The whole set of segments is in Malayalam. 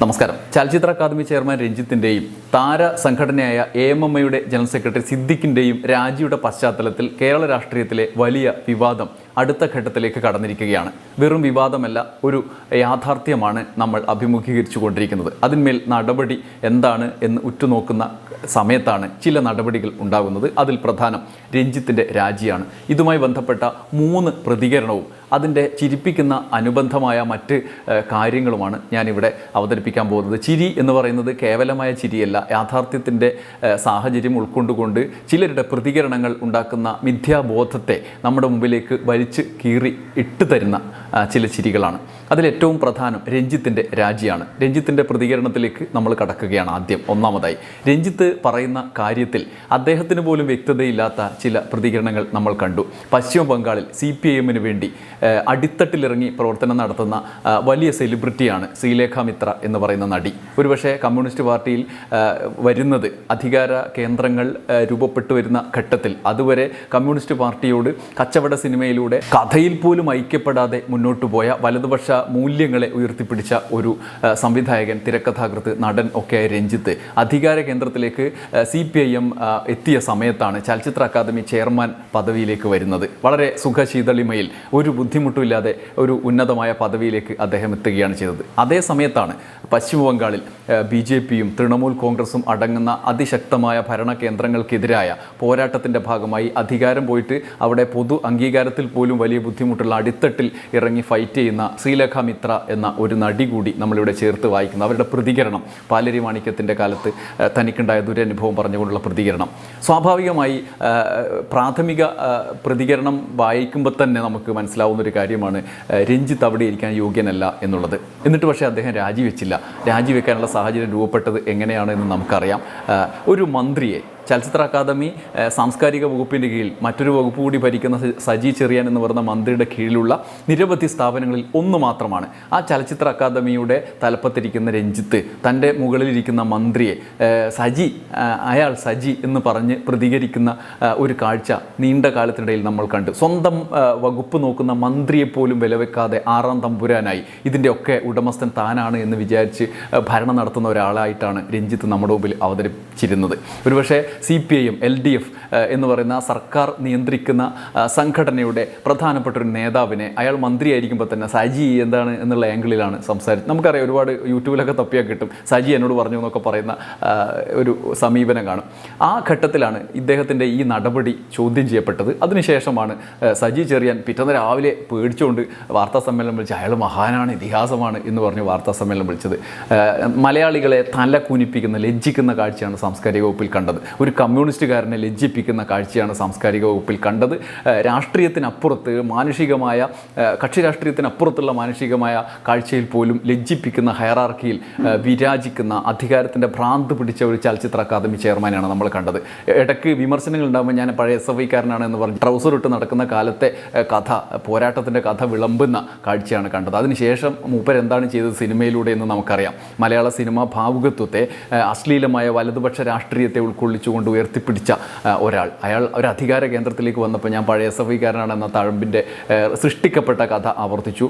നമസ്കാരം. ചലച്ചിത്ര അക്കാദമി ചെയർമാൻ രഞ്ജിത്തിന്റെയും താര സംഘടനയായ എ എം എം ഐയുടെ ജനറൽ സെക്രട്ടറി സിദ്ദിഖിന്റെയും രാജിയുടെ പശ്ചാത്തലത്തിൽ കേരള രാഷ്ട്രീയത്തിലെ വലിയ വിവാദം അടുത്ത ഘട്ടത്തിലേക്ക് കടന്നിരിക്കുകയാണ്. വെറും വിവാദമല്ല ഒരു യാഥാർത്ഥ്യമാണ് നമ്മൾ അഭിമുഖീകരിച്ചു കൊണ്ടിരിക്കുന്നത് അതിന്മേൽ നടപടി എന്താണ് എന്ന് ഉറ്റുനോക്കുന്ന സമയത്താണ് ചില നടപടികൾ ഉണ്ടാകുന്നത്. അതിൽ പ്രധാനം രഞ്ജിത്തിന്റെ രാജിയാണ്. ഇതുമായി ബന്ധപ്പെട്ട മൂന്ന് പ്രതികരണവും അതിന്റെ ചിരിപ്പിക്കുന്ന അനുബന്ധമായ മറ്റ് കാര്യങ്ങളുമാണ് ഞാനിവിടെ അവതരിപ്പിക്കാൻ പോകുന്നത്. ചിരി എന്ന് പറയുന്നത് കേവലമായ ചിരിയല്ല. യാഥാർത്ഥ്യത്തിന്റെ സാഹചര്യം ഉൾക്കൊണ്ടുകൊണ്ട് ചിലരുടെ പ്രതികരണങ്ങൾ ഉണ്ടാക്കുന്ന മിഥ്യാബോധത്തെ നമ്മുടെ മുമ്പിലേക്ക് വലിച്ച് കീറി ഇട്ടു തരുന്ന ചില ചിരികളാണ്. അതിലേറ്റവും പ്രധാനം രഞ്ജിത്തിന്റെ രാജിയാണ്. രഞ്ജിത്തിന്റെ പ്രതികരണത്തിലേക്ക് നമ്മൾ കടക്കുകയാണ് ആദ്യം ഒന്നാമതായി. രഞ്ജിത്ത് പറയുന്ന കാര്യത്തിൽ അദ്ദേഹത്തിന് പോലും വ്യക്തതയില്ലാത്ത ചില പ്രതികരണങ്ങൾ നമ്മൾ കണ്ടു. പശ്ചിമ ബംഗാളിൽ സി പി എമ്മിന് വേണ്ടി അടിത്തട്ടിലിറങ്ങി പ്രവർത്തനം നടത്തുന്ന വലിയ സെലിബ്രിറ്റിയാണ് ശ്രീലേഖ മിത്ര എന്ന് പറയുന്ന നടി. ഒരുപക്ഷെ കമ്മ്യൂണിസ്റ്റ് പാർട്ടിയിൽ വരുന്നത് അധികാര കേന്ദ്രങ്ങൾ രൂപപ്പെട്ടു വരുന്ന ഘട്ടത്തിൽ. അതുവരെ കമ്മ്യൂണിസ്റ്റ് പാർട്ടിയോട് കച്ചവട സിനിമയിലൂടെ കഥയിൽ പോലും ഐക്യപ്പെടാതെ മുന്നോട്ടു പോയ വലതുപക്ഷ മൂല്യങ്ങളെ ഉയർത്തിപ്പിടിച്ച ഒരു സംവിധായകൻ തിരക്കഥാകൃത്ത് നടൻ ഒക്കെയായ രഞ്ജിത്ത്. അധികാര കേന്ദ്രത്തിലേക്ക് സി പി ഐ എം എത്തിയ സമയത്താണ് ചലച്ചിത്ര അക്കാദമി ചെയർമാൻ പദവിയിലേക്ക് വരുന്നത്. വളരെ സുഖശീതളിമയിൽ ഒരു ബുദ്ധിമുട്ടുമില്ലാതെ ഒരു ഉന്നതമായ പദവിയിലേക്ക് അദ്ദേഹം എത്തുകയാണ് ചെയ്തത്. അതേ സമയത്താണ് പശ്ചിമ ബംഗാളിൽ ബി ജെ പിയും തൃണമൂൽ കോൺഗ്രസും അടങ്ങുന്ന അതിശക്തമായ ഭരണ കേന്ദ്രങ്ങൾക്കെതിരായ പോരാട്ടത്തിന്റെ ഭാഗമായി അധികാരം പോയിട്ട് അവിടെ പൊതു അംഗീകാരത്തിൽ പോലും വലിയ ബുദ്ധിമുട്ടുള്ള അടിത്തട്ടിൽ ഇറങ്ങി ഫൈറ്റ് ചെയ്യുന്ന ശ്രീലേഖ മിത്ര എന്ന ഒരു നടി കൂടി നമ്മളിവിടെ ചേർത്ത് വായിക്കുന്നു. അവരുടെ പ്രതികരണം പാലരി മാണിക്യത്തിന്റെ കാലത്ത് തനിക്കുണ്ടായ ദുരനുഭവം പറഞ്ഞുകൊണ്ടുള്ള പ്രതികരണം. സ്വാഭാവികമായി പ്രാഥമിക പ്രതികരണം വായിക്കുമ്പോൾ തന്നെ നമുക്ക് മനസ്സിലാവുന്ന ഒരു കാര്യമാണ് രഞ്ജിത്ത് അവിടെ ഇരിക്കാൻ യോഗ്യനല്ല എന്നുള്ളത്. എന്നിട്ട് പക്ഷേ അദ്ദേഹം രാജിവെച്ചില്ല. രാജിവെക്കാനുള്ള സാഹചര്യം രൂപപ്പെട്ടത് എങ്ങനെയാണെന്ന് നമുക്കറിയാം. ഒരു മന്ത്രിയെ ചലച്ചിത്ര അക്കാദമി സാംസ്കാരിക വകുപ്പിന്റെ കീഴിൽ മറ്റൊരു വകുപ്പ് കൂടി ഭരിക്കുന്ന സജി ചെറിയാൻ എന്ന് പറയുന്ന മന്ത്രിയുടെ കീഴിലുള്ള നിരവധി സ്ഥാപനങ്ങളിൽ ഒന്ന് മാത്രമാണ്. ആ ചലച്ചിത്ര അക്കാദമിയുടെ തലപ്പത്തിരിക്കുന്ന രഞ്ജിത്ത് തന്റെ മുകളിലിരിക്കുന്ന മന്ത്രിയെ സജി അയാൾ സജി എന്ന് പറഞ്ഞ് പ്രതികരിക്കുന്ന ഒരു കാഴ്ച നീണ്ട കാലത്തിനിടയിൽ നമ്മൾ കണ്ടു. സ്വന്തം വകുപ്പ് നോക്കുന്ന മന്ത്രിയെ പോലും വിലവെക്കാതെ ആറാം തമ്പുരാനായി. ഇതിന്റെ ഒക്കെ ഉടമസ്ഥൻ താനാണ് എന്ന് വിചാരിച്ച് ഭരണം നടത്തുന്ന ഒരാളായിട്ടാണ് രഞ്ജിത്ത് നമ്മുടെ മുമ്പിൽ അവതരിപ്പിച്ചിരുന്നത്. ഒരുപക്ഷെ സി പി ഐയും എൽ ഡി എഫ് എന്ന് പറയുന്ന സർക്കാർ നിയന്ത്രിക്കുന്ന സംഘടനയുടെ പ്രധാനപ്പെട്ട ഒരു നേതാവിനെ അയാൾ മന്ത്രിയായിരിക്കുമ്പോൾ തന്നെ സജി എന്താണ് എന്നുള്ള ആംഗിളിലാണ് സംസാരിച്ചത്. നമുക്കറിയാം ഒരുപാട് യൂട്യൂബിലൊക്കെ തപ്പിയാൽ കിട്ടും. സജി എന്നോട് പറഞ്ഞു എന്നൊക്കെ പറയുന്ന ഒരു സമീപനം കാണും. ആ ഘട്ടത്തിലാണ് ഇദ്ദേഹത്തിന്റെ ഈ നടപടി ചോദ്യം ചെയ്യപ്പെട്ടത്. അതിനുശേഷമാണ് സജി ചെറിയാൻ പിറ്റേന്ന് രാവിലെ പേടിച്ചുകൊണ്ട് വാർത്താ സമ്മേളനം വിളിച്ച് അയാൾ മഹാനാണ് ഇതിഹാസമാണ് എന്ന് പറഞ്ഞ് വാർത്താ സമ്മേളനം വിളിച്ചത്. മലയാളികളെ തല കുനിപ്പിക്കുന്ന ലജ്ജിക്കുന്ന കാഴ്ചയാണ് സാംസ്കാരിക വകുപ്പിൽ കണ്ടത്. ഒരു കമ്മ്യൂണിസ്റ്റുകാരനെ ലജ്ജിപ്പിക്കുന്ന കാഴ്ചയാണ് സാംസ്കാരിക വകുപ്പിൽ കണ്ടത്. രാഷ്ട്രീയത്തിനപ്പുറത്ത് മാനുഷികമായ കക്ഷി രാഷ്ട്രീയത്തിനപ്പുറത്തുള്ള മാനുഷികമായ കാഴ്ചയിൽ പോലും ലജ്ജിപ്പിക്കുന്ന ഹയറാർക്കിയിൽ വിരാജിക്കുന്ന അധികാരത്തിന്റെ ഭ്രാന്ത് പിടിച്ച ഒരു ചലച്ചിത്ര അക്കാദമി ചെയർമാനാണ് നമ്മൾ കണ്ടത്. ഇടയ്ക്ക് വിമർശനങ്ങൾ ഉണ്ടാകുമ്പോൾ ഞാൻ പഴയ എസ് എഫ് ഐക്കാരനാണ് എന്ന് പറഞ്ഞ് ട്രൗസർ ഇട്ട് നടക്കുന്ന കാലത്തെ കഥ പോരാട്ടത്തിന്റെ കഥ വിളമ്പുന്ന കാഴ്ചയാണ് കണ്ടത്. അതിനുശേഷം മൂപ്പർ എന്താണ് ചെയ്തത് സിനിമയിലൂടെ എന്ന് നമുക്കറിയാം. മലയാള സിനിമ ഭാവുകത്വത്തെ അശ്ലീലമായ വലതുപക്ഷ രാഷ്ട്രീയത്തെ ഉൾക്കൊള്ളിച്ചുകൊണ്ട് ഉയർത്തിപ്പിടിച്ച ഒരാൾ. അയാൾ ഒരു അധികാര കേന്ദ്രത്തിലേക്ക് വന്നപ്പോൾ ഞാൻ പഴയ എസ് എഫ് ഐക്കാരനാണെന്ന തഴമ്പിന്റെ സൃഷ്ടിക്കപ്പെട്ട കഥ ആവർത്തിച്ചു.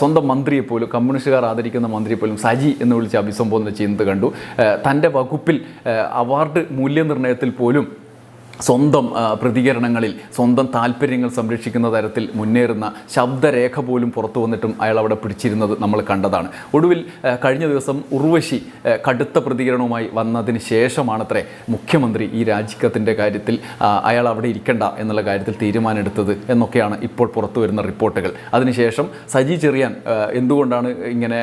സ്വന്തം മന്ത്രിയെപ്പോലും കമ്മ്യൂണിസ്റ്റുകാർ ആദരിക്കുന്ന മന്ത്രിയെപ്പോലും സജി എന്ന് വിളിച്ച് അഭിസംബോധന ചെയ്യുന്നത് കണ്ടു. തന്റെ വകുപ്പിൽ അവാർഡ് മൂല്യനിർണയത്തിൽ പോലും സ്വന്തം പ്രതികരണങ്ങളിൽ സ്വന്തം താല്പര്യങ്ങൾ സംരക്ഷിക്കുന്ന തരത്തിൽ മുന്നേറുന്ന ശബ്ദരേഖ പോലും പുറത്തു വന്നിട്ടും അയാൾ അവിടെ പിടിച്ചിരുന്നത് നമ്മൾ കണ്ടതാണ്. ഒടുവിൽ കഴിഞ്ഞ ദിവസം ഉർവശി കടുത്ത പ്രതികരണവുമായി വന്നതിന് ശേഷമാണത്രേ മുഖ്യമന്ത്രി ഈ രാജിക്കത്തിന്റെ കാര്യത്തിൽ അയാൾ അവിടെ ഇരിക്കണ്ട എന്നുള്ള കാര്യത്തിൽ തീരുമാനമെടുത്തത് എന്നൊക്കെയാണ് ഇപ്പോൾ പുറത്തു വരുന്ന റിപ്പോർട്ടുകൾ. അതിനുശേഷം സജി ചെറിയാൻ എന്തുകൊണ്ടാണ് ഇങ്ങനെ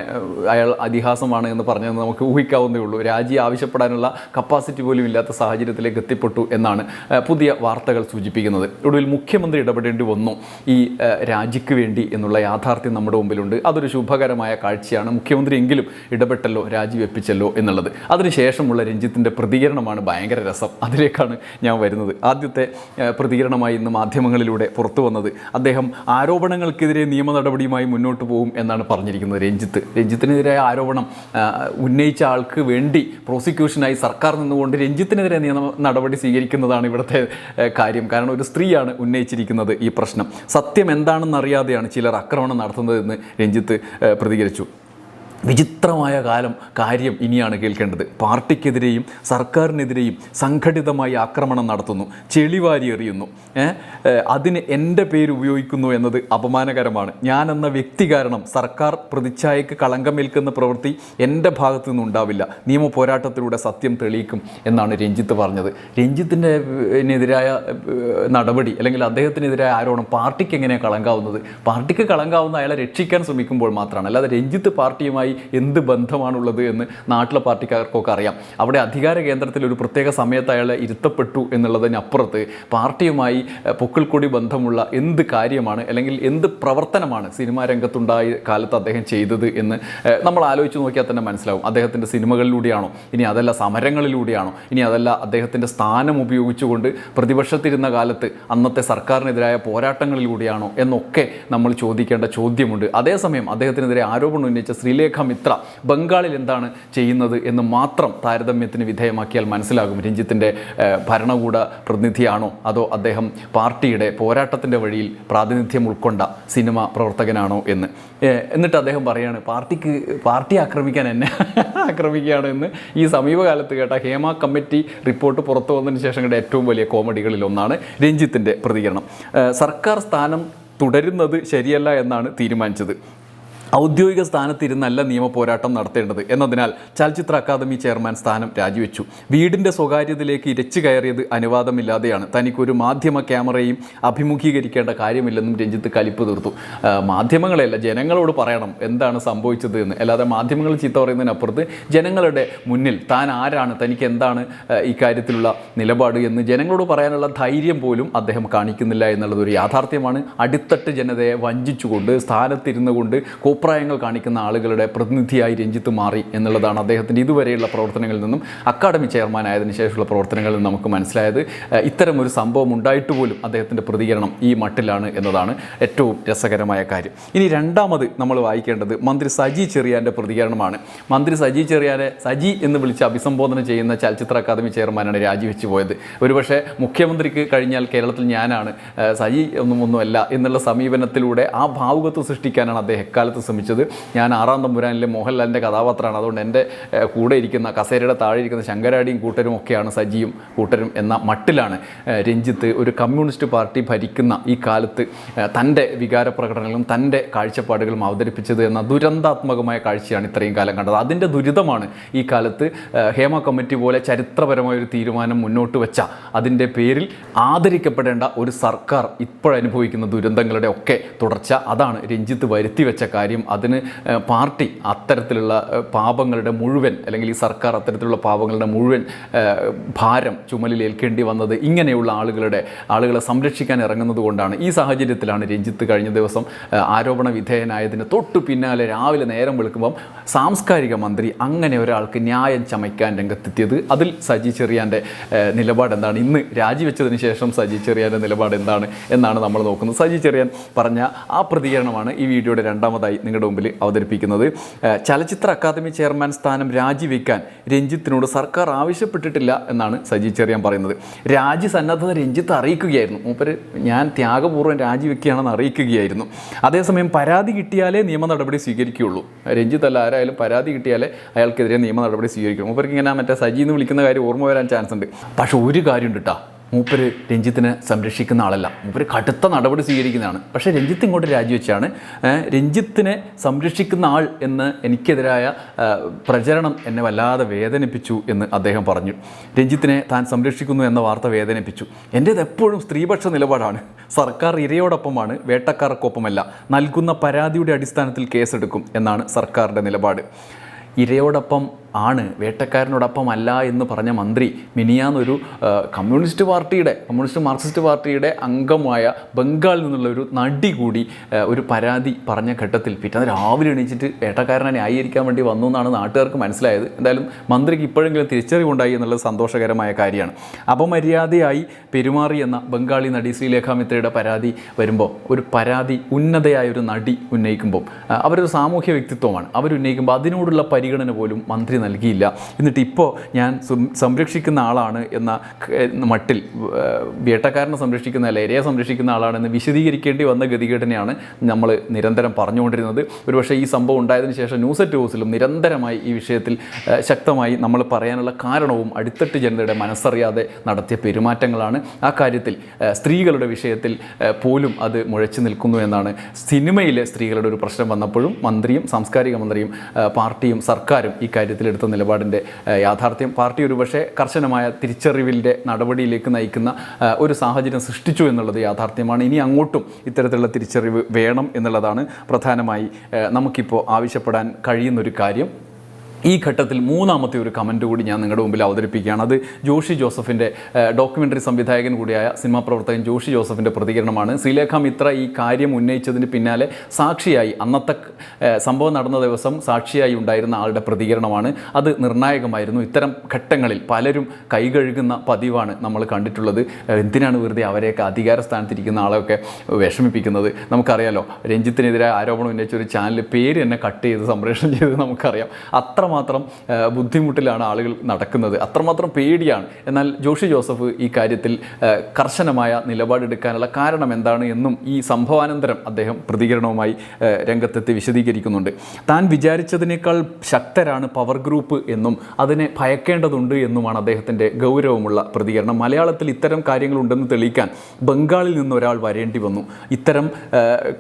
അയാൾ അതിഹാസമാണ് എന്ന് പറഞ്ഞതെന്ന് നമുക്ക് ഊഹിക്കാവുന്നേ ഉള്ളൂ. രാജി ആവശ്യപ്പെടാനുള്ള കപ്പാസിറ്റി പോലും ഇല്ലാത്ത സാഹചര്യത്തിലേക്ക് എത്തിപ്പെട്ടു എന്നാണ് പുതിയ വാർത്തകൾ സൂചിപ്പിക്കുന്നത്. ഒടുവിൽ മുഖ്യമന്ത്രി ഇടപെടേണ്ടി വന്നു. ഈ രാജിക്ക് വേണ്ടി എന്നുള്ള യാഥാർത്ഥ്യം നമ്മുടെ മുമ്പിലുണ്ട്. അതൊരു ശുഭകരമായ കാഴ്ചയാണ്. മുഖ്യമന്ത്രി എങ്കിലും ഇടപെട്ടല്ലോ രാജിവെപ്പിച്ചല്ലോ എന്നുള്ളത്. അതിനുശേഷമുള്ള രഞ്ജിത്തിന്റെ പ്രതികരണമാണ് ഭയങ്കര രസം. അതിലേക്കാണ് ഞാൻ വരുന്നത്. ആദ്യത്തെ പ്രതികരണമായി ഇന്ന് മാധ്യമങ്ങളിലൂടെ പുറത്തു വന്നത്. അദ്ദേഹം ആരോപണങ്ങൾക്കെതിരെ നിയമ നടപടിയുമായി മുന്നോട്ട് പോകും എന്നാണ് പറഞ്ഞിരിക്കുന്നത് രഞ്ജിത്ത്. രഞ്ജിത്തിനെതിരായ ആരോപണം ഉന്നയിച്ച ആൾക്ക് വേണ്ടി പ്രോസിക്യൂഷനായി സർക്കാർ നിന്നുകൊണ്ട് രഞ്ജിത്തിനെതിരെ നിയമ നടപടി സ്വീകരിക്കുന്നതാണ് ഇവിടുത്തെ കാര്യം. കാരണം ഒരു സ്ത്രീയാണ് ഉന്നയിച്ചിരിക്കുന്നത് ഈ പ്രശ്നം. സത്യം എന്താണെന്ന് അറിയാതെയാണ് ചിലർ ആക്രമണം നടത്തുന്നതെന്ന് രഞ്ജിത്ത് പ്രതികരിച്ചു. വിചിത്രമായ കാലം കാര്യം ഇനിയാണ് കേൾക്കേണ്ടത്. പാർട്ടിക്കെതിരെയും സർക്കാരിനെതിരെയും സംഘടിതമായി ആക്രമണം നടത്തുന്നു. ചെളിവാരി എറിയുന്നു. അതിന് എന്റെ പേര് ഉപയോഗിക്കുന്നു എന്നത് അപമാനകരമാണ്. ഞാൻ എന്ന വ്യക്തി കാരണം സർക്കാർ പ്രതിച്ഛായക്ക് കളങ്കമേൽക്കുന്ന പ്രവൃത്തി എന്റെ ഭാഗത്തു നിന്നുണ്ടാവില്ല. നിയമ പോരാട്ടത്തിലൂടെ സത്യം തെളിയിക്കും എന്നാണ് രഞ്ജിത്ത് പറഞ്ഞത്. രഞ്ജിത്തിന്റെ എതിരായ നടപടി അല്ലെങ്കിൽ അദ്ദേഹത്തിനെതിരായ ആരോപണം പാർട്ടിക്ക് എങ്ങനെയാണ് കളങ്കാവുന്നത്? പാർട്ടിക്ക് കളങ്കാവുന്ന അയാളെ രക്ഷിക്കാൻ ശ്രമിക്കുമ്പോൾ മാത്രമാണ്. അല്ലാതെ രഞ്ജിത്ത് പാർട്ടിയുമായി എന്ത് ബന്ധമാണുള്ളത് എന്ന് നാട്ടിലെ പാർട്ടിക്കാർക്കൊക്കെ അറിയാം. അവിടെ അധികാര കേന്ദ്രത്തിൽ ഒരു പ്രത്യേക സമയത്ത് അയാളെ ഇരുത്തപ്പെട്ടു എന്നുള്ളതിനപ്പുറത്ത് പാർട്ടിയുമായി പൊക്കിൾക്കൊടി ബന്ധമുള്ള എന്ത് കാര്യമാണ് അല്ലെങ്കിൽ എന്ത് പ്രവർത്തനമാണ് സിനിമാ രംഗത്തുണ്ടായ കാലത്ത് അദ്ദേഹം ചെയ്തത് എന്ന് നമ്മൾ ആലോചിച്ച് നോക്കിയാൽ തന്നെ മനസ്സിലാവും. അദ്ദേഹത്തിന്റെ സിനിമകളിലൂടെയാണോ ഇനി അതല്ല സമരങ്ങളിലൂടെയാണോ ഇനി അതല്ല അദ്ദേഹത്തിന്റെ സ്ഥാനം ഉപയോഗിച്ചുകൊണ്ട് പ്രതിപക്ഷത്തിരുന്ന കാലത്ത് അന്നത്തെ സർക്കാരിനെതിരായ പോരാട്ടങ്ങളിലൂടെയാണോ എന്നൊക്കെ നമ്മൾ ചോദിക്കേണ്ട ചോദ്യമുണ്ട്. അതേസമയം അദ്ദേഹത്തിനെതിരെ ആരോപണം ഉന്നയിച്ച ശ്രീലേഖ മിത്ര ബംഗാളിൽ എന്താണ് ചെയ്യുന്നത് എന്ന് മാത്രം താരതമ്യത്തിന് വിധേയമാക്കിയാൽ മനസ്സിലാകും. രഞ്ജിത്തിന്റെ ഭരണകൂട പ്രതിനിധിയാണോ അതോ അദ്ദേഹം പാർട്ടിയുടെ പോരാട്ടത്തിന്റെ വഴിയിൽ പ്രാതിനിധ്യം ഉൾക്കൊണ്ട സിനിമ പ്രവർത്തകനാണോ എന്ന്. എന്നിട്ട് അദ്ദേഹം പറയാണ് പാർട്ടിക്ക് പാർട്ടി ആക്രമിക്കാൻ എന്നെ ആക്രമിക്കുകയാണ് എന്ന്. ഈ സമീപകാലത്ത് കേട്ട ഹേമ കമ്മിറ്റി റിപ്പോർട്ട് പുറത്തു വന്നതിന് ശേഷം കണ്ട ഏറ്റവും വലിയ കോമഡികളിൽ ഒന്നാണ് രഞ്ജിത്തിന്റെ പ്രതികരണം. സർക്കാർ സ്ഥാനം തുടരുന്നത് ശരിയല്ല എന്നാണ് തീരുമാനിച്ചത്. ഔദ്യോഗിക സ്ഥാനത്തിരുന്നല്ല നിയമ പോരാട്ടം നടത്തേണ്ടത് എന്നതിനാൽ ചലച്ചിത്ര അക്കാദമി ചെയർമാൻ സ്ഥാനം രാജിവെച്ചു. വീടിന്റെ സ്വകാര്യതയിലേക്ക് ഇരച്ചു കയറിയത് അനുവാദമില്ലാതെയാണ്. തനിക്കൊരു മാധ്യമ ക്യാമറയും അഭിമുഖീകരിക്കേണ്ട കാര്യമില്ലെന്നും രഞ്ജിത്ത് കലിപ്പ് തീർത്തു. മാധ്യമങ്ങളെയല്ല ജനങ്ങളോട് പറയണം എന്താണ് സംഭവിച്ചത് എന്ന്. അല്ലാതെ മാധ്യമങ്ങൾ ചീത്ത പറയുന്നതിനപ്പുറത്ത് ജനങ്ങളുടെ മുന്നിൽ താൻ ആരാണ് തനിക്ക് എന്താണ് ഇക്കാര്യത്തിലുള്ള നിലപാട് എന്ന് ജനങ്ങളോട് പറയാനുള്ള ധൈര്യം പോലും അദ്ദേഹം കാണിക്കുന്നില്ല എന്നുള്ളത് ഒരു യാഥാർത്ഥ്യമാണ്. അടിത്തട്ട് ജനതയെ വഞ്ചിച്ചുകൊണ്ട് സ്ഥാനത്തിരുന്നു കൊണ്ട് കോപ്രായങ്ങൾ കാണിക്കുന്ന ആളുകളുടെ പ്രതിനിധിയായി രഞ്ജിത്ത് മാറി എന്നുള്ളതാണ് അദ്ദേഹത്തിന്റെ ഇതുവരെയുള്ള പ്രവർത്തനങ്ങളിൽ നിന്നും അക്കാഡമി ചെയർമാൻ ആയതിനു ശേഷമുള്ള പ്രവർത്തനങ്ങളിൽ നമുക്ക് മനസ്സിലായത്. ഇത്തരം ഒരു സംഭവം ഉണ്ടായിട്ട് പോലും അദ്ദേഹത്തിന്റെ പ്രതികരണം ഈ മട്ടിലാണ് എന്നതാണ് ഏറ്റവും രസകരമായ കാര്യം. ഇനി രണ്ടാമത് നമ്മൾ വായിക്കേണ്ടത് മന്ത്രി സജി ചെറിയാന്റെ പ്രതികരണമാണ്. മന്ത്രി സജി ചെറിയാനെ സജി എന്ന് വിളിച്ച് അഭിസംബോധന ചെയ്യുന്ന ചലച്ചിത്ര അക്കാദമി ചെയർമാനാണ് രാജിവെച്ച് പോയത്. ഒരുപക്ഷെ മുഖ്യമന്ത്രിക്ക് കഴിഞ്ഞാൽ കേരളത്തിൽ ഞാനാണ്. സജി ഒന്നും ഒന്നുമല്ല എന്നുള്ള സമീപനത്തിലൂടെ ആ ഭാവുകത്വം സൃഷ്ടിക്കാനാണ് അദ്ദേഹം എക്കാലത്ത് ശ്രമിച്ചത്. ഞാൻ ആറാം തമ്പുരാനിലെ മോഹൻലാലിന്റെ കഥാപാത്രമാണ്. അതുകൊണ്ട് എന്റെ കൂടെ ഇരിക്കുന്ന കസേരയുടെ താഴെ ഇരിക്കുന്ന ശങ്കരാടിയും കൂട്ടരും ഒക്കെയാണ് സജിയും കൂട്ടരും എന്ന മട്ടിലാണ് രഞ്ജിത്ത് ഒരു കമ്മ്യൂണിസ്റ്റ് പാർട്ടി ഭരിക്കുന്ന ഈ കാലത്ത് തന്റെ വികാരപ്രകടനങ്ങളും തന്റെ കാഴ്ചപ്പാടുകളും അവതരിപ്പിച്ചത് എന്ന ദുരന്താത്മകമായ കാഴ്ചയാണ് ഇത്രയും കാലം കണ്ടത്. അതിന്റെ ദുരിതമാണ് ഈ കാലത്ത് ഹേമ കമ്മിറ്റി പോലെ ചരിത്രപരമായ ഒരു തീരുമാനം മുന്നോട്ട് വെച്ച അതിന്റെ പേരിൽ ആദരിക്കപ്പെടേണ്ട ഒരു സർക്കാർ ഇപ്പോഴനുഭവിക്കുന്ന ദുരന്തങ്ങളുടെ ഒക്കെ തുടർച്ച. അതാണ് രഞ്ജിത്ത് വരുത്തി വെച്ച കാര്യം അതിന് പാർട്ടി അത്തരത്തിലുള്ള പാപങ്ങളുടെ മുഴുവൻ അല്ലെങ്കിൽ ഈ സർക്കാർ അത്തരത്തിലുള്ള പാപങ്ങളുടെ മുഴുവൻ ഭാരം ചുമലിലേൽക്കേണ്ടി വന്നത് ഇങ്ങനെയുള്ള ആളുകളുടെ ആളുകളെ സംരക്ഷിക്കാൻ ഇറങ്ങുന്നത് കൊണ്ടാണ്. ഈ സാഹചര്യത്തിലാണ് രഞ്ജിത്ത് കഴിഞ്ഞ ദിവസം ആരോപണ വിധേയനായതിന് തൊട്ടു പിന്നാലെ രാവിലെ നേരം വിളിക്കുമ്പം സാംസ്കാരിക മന്ത്രി അങ്ങനെ ഒരാൾക്ക് ന്യായം ചമയ്ക്കാൻ രംഗത്തെത്തിയത്. അതിൽ സജി ചെറിയാന്റെ നിലപാട് എന്താണ്? ഇന്ന് രാജിവെച്ചതിന് ശേഷം സജി ചെറിയാന്റെ നിലപാട് എന്താണ്? എന്നാണ് നമ്മൾ നോക്കുന്നത്. സജി ചെറിയാൻ പറഞ്ഞ ആ പ്രതികരണമാണ് ഈ വീഡിയോയുടെ രണ്ടാമതായി നിങ്ങളുടെ മുമ്പിൽ അവതരിപ്പിക്കുന്നത്. ചലച്ചിത്ര അക്കാദമി ചെയർമാൻ സ്ഥാനം രാജിവെക്കാൻ രഞ്ജിത്തിനോട് സർക്കാർ ആവശ്യപ്പെട്ടിട്ടില്ല എന്നാണ് സജി ചെറിയാൻ പറയുന്നത്. രാജി സന്നദ്ധത രഞ്ജിത്ത് അറിയിക്കുകയായിരുന്നു. മൂപ്പര് ഞാൻ ത്യാഗപൂർവം രാജിവെക്കുകയാണെന്ന് അറിയിക്കുകയായിരുന്നു. അതേസമയം പരാതി കിട്ടിയാലേ നിയമ നടപടി സ്വീകരിക്കുകയുള്ളൂ. രഞ്ജിത്ത് അല്ല ആരായാലും പരാതി കിട്ടിയാലേ അയാൾക്കെതിരെ നിയമ നടപടി സ്വീകരിക്കുള്ളൂ മൂപ്പർക്ക് ഇങ്ങനെ മറ്റേ സജി എന്ന് വിളിക്കുന്ന കാര്യം ഓർമ്മ വരാൻ ചാൻസ് ഉണ്ട് പക്ഷേ ഒരു കാര്യം ഉണ്ട് കേട്ടോ മൂപ്പര് രഞ്ജിത്തിനെ സംരക്ഷിക്കുന്ന ആളല്ല. മൂപ്പര് കടുത്ത നടപടി സ്വീകരിക്കുന്നതാണ്. പക്ഷേ രഞ്ജിത്ത് ഇങ്ങോട്ട് രാജിവെച്ചാണ് രഞ്ജിത്തിനെ സംരക്ഷിക്കുന്ന ആൾ എന്ന് എനിക്കെതിരായ പ്രചരണം എന്നെ വല്ലാതെ വേദനിപ്പിച്ചു എന്ന് അദ്ദേഹം പറഞ്ഞു. രഞ്ജിത്തിനെ താൻ സംരക്ഷിക്കുന്നു എന്ന വാർത്ത വേദനിപ്പിച്ചു. എന്റേത് എപ്പോഴും സ്ത്രീപക്ഷ നിലപാടാണ്. സർക്കാർ ഇരയോടൊപ്പമാണ് വേട്ടക്കാർക്കൊപ്പമല്ല. നൽകുന്ന പരാതിയുടെ അടിസ്ഥാനത്തിൽ കേസെടുക്കും എന്നാണ് സർക്കാരിന്റെ നിലപാട്. ഇരയോടൊപ്പം ആണ്. വേട്ടക്കാരനോടൊപ്പം അല്ല എന്ന് പറഞ്ഞ മന്ത്രി മിനിയാന്നൊരു കമ്മ്യൂണിസ്റ്റ് പാർട്ടിയുടെ കമ്മ്യൂണിസ്റ്റ് മാർക്സിസ്റ്റ് പാർട്ടിയുടെ അംഗമായ ബംഗാളിൽ നിന്നുള്ള ഒരു നടി കൂടി ഒരു പരാതി പറഞ്ഞ ഘട്ടത്തിൽ പിറ്റേന്ന് രാവിലെ എണീച്ചിട്ട് വേട്ടക്കാരനെ ന്യായീകരിക്കാൻ വേണ്ടി വന്നു എന്നാണ് നാട്ടുകാർക്ക് മനസ്സിലായത്. എന്തായാലും മന്ത്രിക്ക് ഇപ്പോഴെങ്കിലും തിരിച്ചറിവുണ്ടായി എന്നുള്ളത് സന്തോഷകരമായ കാര്യമാണ്. അപമര്യാദയായി പെരുമാറി എന്ന ബംഗാളി നടി ശ്രീലേഖ മിത്രയുടെ പരാതി വരുമ്പോൾ ഒരു പരാതി ഉന്നതയായ ഒരു നടി ഉന്നയിക്കുമ്പോൾ അവരൊരു സാമൂഹ്യ വ്യക്തിത്വമാണ്. അവരുന്നയിക്കുമ്പോൾ അതിനോടുള്ള പരിഗണന പോലും മന്ത്രി മന്ത്രി നൽകിയില്ല. എന്നിട്ട് ഇപ്പോൾ ഞാൻ സംരക്ഷിക്കുന്ന ആളാണ് എന്ന മട്ടിൽ വേട്ടക്കാരനെ സംരക്ഷിക്കുന്ന സംരക്ഷിക്കുന്നതല്ല ഇരയെ സംരക്ഷിക്കുന്ന ആളാണെന്ന് വിശദീകരിക്കേണ്ടി വന്ന ഗതികേടിനെയാണ് നമ്മൾ നിരന്തരം പറഞ്ഞുകൊണ്ടിരുന്നത്. ഒരുപക്ഷെ ഈ സംഭവം ഉണ്ടായതിനു ശേഷം ന്യൂസ് അറ്റ് ഹൗസിലും നിരന്തരമായി ഈ വിഷയത്തിൽ ശക്തമായി നമ്മൾ പറയാനുള്ള കാരണവും അടിത്തട്ട് ജനതയുടെ മനസ്സറിയാതെ നടത്തിയ പെരുമാറ്റങ്ങളാണ്. ആ കാര്യത്തിൽ സ്ത്രീകളുടെ വിഷയത്തിൽ പോലും അത് മുഴച്ചു നിൽക്കുന്നു എന്നാണ്. സിനിമയിലെ സ്ത്രീകളുടെ ഒരു പ്രശ്നം വന്നപ്പോഴും മന്ത്രിയും സാംസ്കാരിക മന്ത്രിയും പാർട്ടിയും സർക്കാരും ഈ എടുത്ത നിലപാടിന്റെ യാഥാർത്ഥ്യം. പാർട്ടി ഒരുപക്ഷെ കർശനമായ തിരിച്ചറിവിന്റെ നടപടിയിലേക്ക് നയിക്കുന്ന ഒരു സാഹചര്യം സൃഷ്ടിച്ചു എന്നുള്ളത് യാഥാർത്ഥ്യമാണ്. ഇനി അങ്ങോട്ടും ഇത്തരത്തിലുള്ള തിരിച്ചറിവ് വേണം എന്നുള്ളതാണ് പ്രധാനമായി നമുക്കിപ്പോൾ ആവശ്യപ്പെടാൻ കഴിയുന്നൊരു കാര്യം. ഈ ഘട്ടത്തിൽ മൂന്നാമത്തെ ഒരു കമന്റ് കൂടി ഞാൻ നിങ്ങളുടെ മുമ്പിൽ അവതരിപ്പിക്കുകയാണ്. അത് ജോഷി ജോസഫിന്റെ ഡോക്യുമെന്ററി സംവിധായകൻ കൂടിയായ സിനിമാ പ്രവർത്തകൻ ജോഷി ജോസഫിന്റെ പ്രതികരണമാണ്. ശ്രീലേഖ മിത്ര ഈ കാര്യം ഉന്നയിച്ചതിന് പിന്നാലെ സാക്ഷിയായി അന്നത്തെ സംഭവം നടന്ന ദിവസം സാക്ഷിയായി ഉണ്ടായിരുന്ന ആളുടെ പ്രതികരണമാണ്. അത് നിർണായകമായിരുന്നു. ഇത്തരം ഘട്ടങ്ങളിൽ പലരും കൈകഴുകുന്ന പതിവാണ് നമ്മൾ കണ്ടിട്ടുള്ളത്. എന്തിനാണ് വെറുതെ അവരെയൊക്കെ അധികാര സ്ഥാനത്തിരിക്കുന്ന ആളെയൊക്കെ വിഷമിപ്പിക്കുന്നത്? നമുക്കറിയാലോ രഞ്ജിത്തിനെതിരെ ആരോപണം ഉന്നയിച്ച ഒരു ചാനൽ പേര് തന്നെ കട്ട് ചെയ്ത് സംപ്രേഷണം ചെയ്ത് നമുക്കറിയാം. അത്രമാത്രം ബുദ്ധിമുട്ടിലാണ് ആളുകൾ നടക്കുന്നത്. അത്രമാത്രം പേടിയാണ്. എന്നാൽ ജോഷി ജോസഫ് ഈ കാര്യത്തിൽ കർശനമായ നിലപാടെടുക്കാനുള്ള കാരണം എന്താണ് എന്നും ഈ സംഭവാനന്തരം അദ്ദേഹം പ്രതികരണവുമായി രംഗത്തെത്തി വിശദീകരിക്കുന്നുണ്ട്. താൻ വിചാരിച്ചതിനേക്കാൾ ശക്തരാണ് പവർ ഗ്രൂപ്പ് എന്നും അതിനെ ഭയക്കേണ്ടതുണ്ട് എന്നുമാണ് അദ്ദേഹത്തിന്റെ ഗൗരവമുള്ള പ്രതികരണം. മലയാളത്തിൽ ഇത്തരം കാര്യങ്ങളുണ്ടെന്ന് തെളിയിക്കാൻ ബംഗാളിൽ നിന്ന് ഒരാൾ വരേണ്ടി വന്നു. ഇത്തരം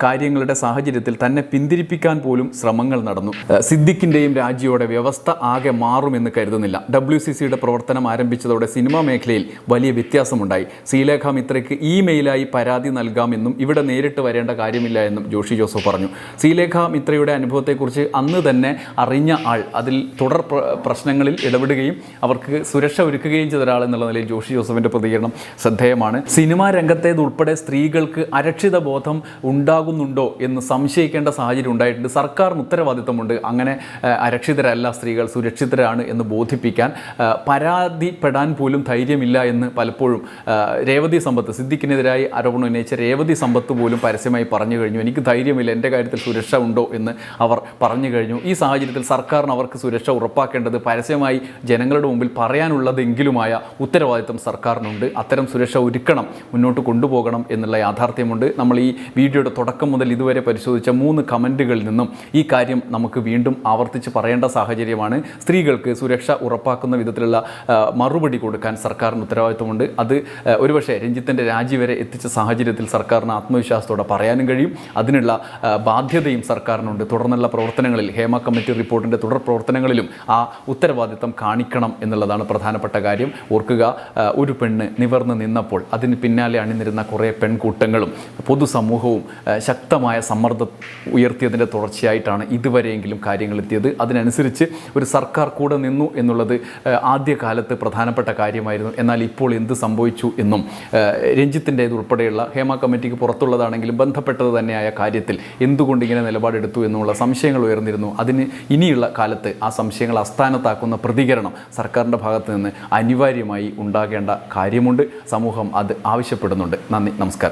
കാര്യങ്ങളുടെ സാഹചര്യത്തിൽ തന്നെ പിന്തിരിപ്പിക്കാൻ പോലും ശ്രമങ്ങൾ നടന്നു. സിദ്ദിഖിന്റെയും രാജിയോടെ വ്യവസ്ഥ ആകെ മാറുമെന്ന് കരുതുന്നില്ല. ഡബ്ല്യു സി സിയുടെ പ്രവർത്തനം ആരംഭിച്ചതോടെ സിനിമാ മേഖലയിൽ വലിയ വ്യത്യാസമുണ്ടായി. ശ്രീലേഖ മിത്രയ്ക്ക് ഇമെയിലായി പരാതി നൽകാമെന്നും ഇവിടെ നേരിട്ട് വരേണ്ട കാര്യമില്ല എന്നും ജോഷി ജോസഫ് പറഞ്ഞു. ശ്രീലേഖ മിത്രയുടെ അനുഭവത്തെക്കുറിച്ച് അന്ന് തന്നെ അറിഞ്ഞ ആൾ അതിൽ തുടർ പ്രശ്നങ്ങളിൽ ഇടപെടുകയും അവർക്ക് സുരക്ഷ ഒരുക്കുകയും ചെയ്ത ഒരാൾ എന്നുള്ള നിലയിൽ ജോഷി ജോസഫിന്റെ പ്രതികരണം ശ്രദ്ധേയമാണ്. സിനിമാ രംഗത്തേതുൾപ്പെടെ സ്ത്രീകൾക്ക് അരക്ഷിത ബോധം ഉണ്ടാകുന്നുണ്ടോ എന്ന് സംശയിക്കേണ്ട സാഹചര്യം ഉണ്ടായിട്ടുണ്ട്. സർക്കാർ ഉത്തരവാദിത്തമുണ്ട് അങ്ങനെ ആ, അരക്ഷിതരല്ല സ്ത്രീകൾ സുരക്ഷിതരാണ് എന്ന് ബോധിപ്പിക്കാൻ പരാതിപ്പെടാൻ പോലും ധൈര്യമില്ല എന്ന് പലപ്പോഴും രേവതി സമ്പത്ത് സിദ്ദിഖിനെതിരായി ആരോപണം ഉന്നയിച്ച രേവതി സമ്പത്ത് പോലും പരസ്യമായി പറഞ്ഞു കഴിഞ്ഞു. എനിക്ക് ധൈര്യമില്ല എന്റെ കാര്യത്തിൽ സുരക്ഷ ഉണ്ടോ എന്ന് അവർ പറഞ്ഞു കഴിഞ്ഞു. ഈ സാഹചര്യത്തിൽ സർക്കാരിന് അവർക്ക് സുരക്ഷ ഉറപ്പാക്കേണ്ടത് പരസ്യമായി ജനങ്ങളുടെ മുമ്പിൽ പറയാനുള്ളതെങ്കിലുമായ ഉത്തരവാദിത്തം സർക്കാരിനുണ്ട്. അത്തരം സുരക്ഷ ഒരുക്കണം മുന്നോട്ട് കൊണ്ടുപോകണം എന്നുള്ള യാഥാർത്ഥ്യമുണ്ട്. നമ്മൾ ഈ വീഡിയോയുടെ തുടക്കം മുതൽ ഇതുവരെ പരിശോധിച്ച മൂന്ന് കമന്റുകളിൽ നിന്നും ഈ കാര്യം നമുക്ക് വീണ്ടും ആവർത്തിച്ച് പറയേണ്ട സാഹചര്യമാണ്. സ്ത്രീകൾക്ക് സുരക്ഷ ഉറപ്പാക്കുന്ന വിധത്തിലുള്ള മറുപടി കൊടുക്കാൻ സർക്കാരിന് ഉത്തരവാദിത്വമുണ്ട്. അത് ഒരുപക്ഷെ രഞ്ജിത്തിന്റെ രാജി വരെ എത്തിച്ച സാഹചര്യത്തിൽ സർക്കാരിന് ആത്മവിശ്വാസത്തോടെ പറയാനും കഴിയും. അതിനുള്ള ബാധ്യതയും സർക്കാരിനുണ്ട്. തുടർന്നുള്ള പ്രവർത്തനങ്ങളിൽ ഹേമ കമ്മിറ്റി റിപ്പോർട്ടിന്റെ തുടർ പ്രവർത്തനങ്ങളിലും ആ ഉത്തരവാദിത്തം കാണിക്കണം എന്നുള്ളതാണ് പ്രധാനപ്പെട്ട കാര്യം. ഓർക്കുക ഒരു പെണ്ണ് നിവർന്ന് നിന്നപ്പോൾ അതിന് പിന്നാലെ അണിനിരുന്ന കുറേ പെൺകൂട്ടങ്ങളും പൊതുസമൂഹവും ശക്തമായ സമ്മർദ്ദം ഉയർത്തിയതിന്റെ തുടർച്ചയായിട്ടാണ് ഇതുവരെയെങ്കിലും കാര്യങ്ങൾ എത്തിയത്. അതിനനുസരിച്ച് ഒരു സർക്കാർ കൂടെ നിന്നു എന്നുള്ളത് ആദ്യകാലത്ത് പ്രധാനപ്പെട്ട കാര്യമായിരുന്നു. എന്നാൽ ഇപ്പോൾ എന്ത് സംഭവിച്ചു എന്നും രഞ്ജിത്തിന്റെ ഉൾപ്പെടെയുള്ള ഹേമ കമ്മിറ്റിക്ക് പുറത്തുള്ളതാണെങ്കിലും ബന്ധപ്പെട്ടത് തന്നെയായ കാര്യത്തിൽ എന്തുകൊണ്ട് ഇങ്ങനെ നിലപാടെടുത്തു എന്നുള്ള സംശയങ്ങൾ ഉയർന്നിരുന്നു. അതിന് ഇനിയുള്ള കാലത്ത് ആ സംശയങ്ങൾ അസ്ഥാനത്താക്കുന്ന പ്രതികരണം സർക്കാരിന്റെ ഭാഗത്ത് നിന്ന് അനിവാര്യമായി ഉണ്ടാകേണ്ട കാര്യമുണ്ട്. സമൂഹം അത് ആവശ്യപ്പെടുന്നുണ്ട്. നന്ദി നമസ്കാരം.